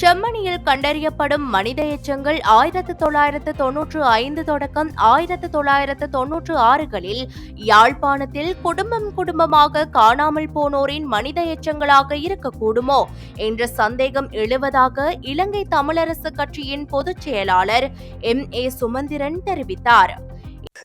செம்மணியில் கண்டறியப்படும் மனித எச்சங்கள் ஆயிரத்து தொள்ளாயிரத்து தொன்னூற்று ஐந்து தொடக்கம் ஆயிரத்து தொள்ளாயிரத்து தொன்னூற்று ஆறுகளில் யாழ்ப்பாணத்தில் குடும்பம் குடும்பமாக காணாமல் போனோரின் மனித எச்சங்களாக இருக்கக்கூடுமோ என்ற சந்தேகம் எழுவதாக இலங்கை தமிழரசு கட்சியின் பொதுச் செயலாளர் எம் ஏ சுமந்திரன் தெரிவித்தார்.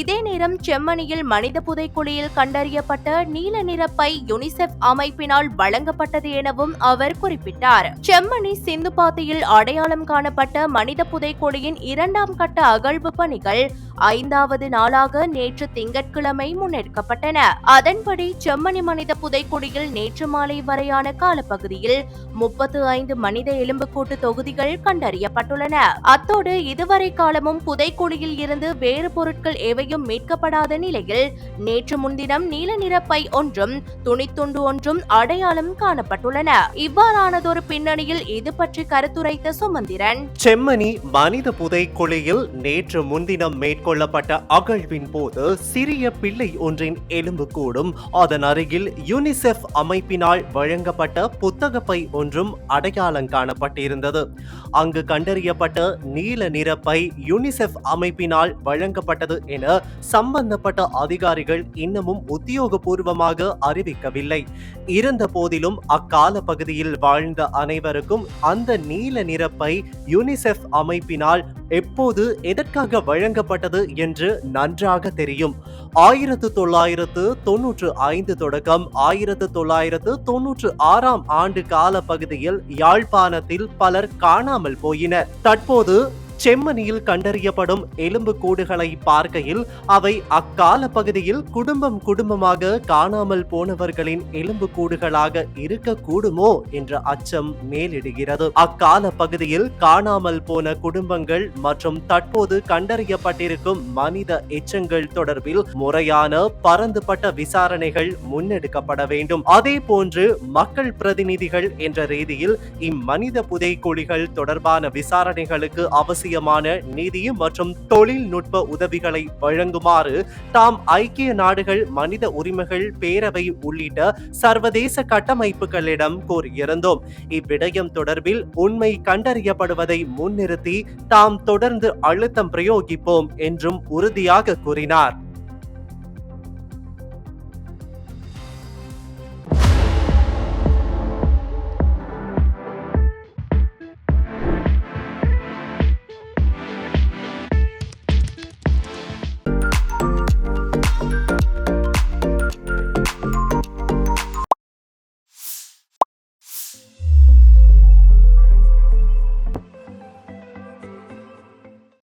இதே நேரம் செம்மணியில் மனித புதைக்குழியில் கண்டறியப்பட்ட நீல நிற பை யுனிசெஃப் அமைப்பினால் வழங்கப்பட்டது எனவும் அவர் குறிப்பிட்டார். செம்மணி சிந்து பாத்தியில் அடையாளம் காணப்பட்ட மனித புதைக்குழியின் இரண்டாம் கட்ட அகழ்வு பணிகள் ஐந்தாவது நாளாக நேற்று திங்கட்கிழமை முன்னெடுக்கப்பட்டன. அதன்படி செம்மணி மனித புதைக்குழியில் நேற்று மாலை வரையான காலப்பகுதியில் முப்பத்து ஐந்து மனித எலும்புக்கூட்டு தொகுதிகள் கண்டறியப்பட்டுள்ளன. அத்தோடு இதுவரை காலமும் புதைக்குழியில் இருந்து வேறு பொருட்கள் எவையும் மீட்கப்படாத நிலையில் நேற்று முன்தினம் நீல நிற பை ஒன்றும் துணித்துண்டு ஒன்றும் அடையாளம் காணப்பட்டுள்ளன. இவ்வாறானதொரு பின்னணியில் இது பற்றி கருத்துரைத்த சுமந்திரன் செம்மணி மனித புதைக்குழியில் நேற்று முன்தினம் மேற்கொள்ளப்பட்ட அகழ்வின் போது சிறிய பிள்ளை ஒன்றின் எலும்புக்கூடும் அதன் அருகில் யூனிசெஃப் அமைப்பினால் வழங்கப்பட்ட புத்தகப்பை ஒன்றும் அடையாளம் காணப்பட்டிருந்தது. அங்கு கண்டறியப்பட்ட நீல நிறப்பை யூனிசெஃப் அமைப்பினால் வழங்கப்பட்டது என சம்பந்தப்பட்ட அதிகாரிகள் இன்னமும் உத்தியோகபூர்வமாக அறிவிக்கவில்லை. இருந்த போதிலும் அக்கால பகுதியில் வாழ்ந்த அனைவருக்கும் அந்த நீல நிறப்பை யூனிசெஃப் யுனிசெஃப் அமைப்பினால் எப்போது எதற்காக வழங்கப்பட்டது என்று நன்றாக தெரியும். ஆயிரத்து தொள்ளாயிரத்து தொன்னூற்று ஐந்து தொடக்கம் ஆயிரத்து தொள்ளாயிரத்து தொன்னூற்று ஆறாம் ஆண்டு கால பகுதியில் யாழ்ப்பாணத்தில் பலர் காணாமல் போயினர். தற்போது செம்மணியில் கண்டறியப்படும் எலும்பு கூடுகளை பார்க்கையில் அவை அக்கால பகுதியில் குடும்பம் குடும்பமாக காணாமல் போனவர்களின் எலும்பு கூடுகளாக இருக்கக்கூடுமோ என்ற அச்சம் மேலிடுகிறது. அக்கால பகுதியில் காணாமல் போன குடும்பங்கள் மற்றும் தற்போது கண்டறியப்பட்டிருக்கும் மனித எச்சங்கள் தொடர்பில் முறையான பரந்துபட்ட விசாரணைகள் முன்னெடுக்கப்பட வேண்டும். அதே போன்று மக்கள் பிரதிநிதிகள் என்ற ரீதியில் இம்மனித புதைக்குழிகள் தொடர்பான விசாரணைகளுக்கு அவசியமான நிதி மற்றும் தொழில்நுட்ப உதவிகளை வழங்குமாறு தாம் ஐக்கிய நாடுகள் மனித உரிமைகள் பேரவை உள்ளிட்ட சர்வதேச கட்டமைப்புகளிடம் கோரியிருந்தோம் இவ்விடயம் தொடர்பில் உண்மை கண்டறியப்படுவதை முன்னிறுத்தி தாம் தொடர்ந்து அழுத்தம் பிரயோகிப்போம் என்றும் உறுதியாக கூறினார்.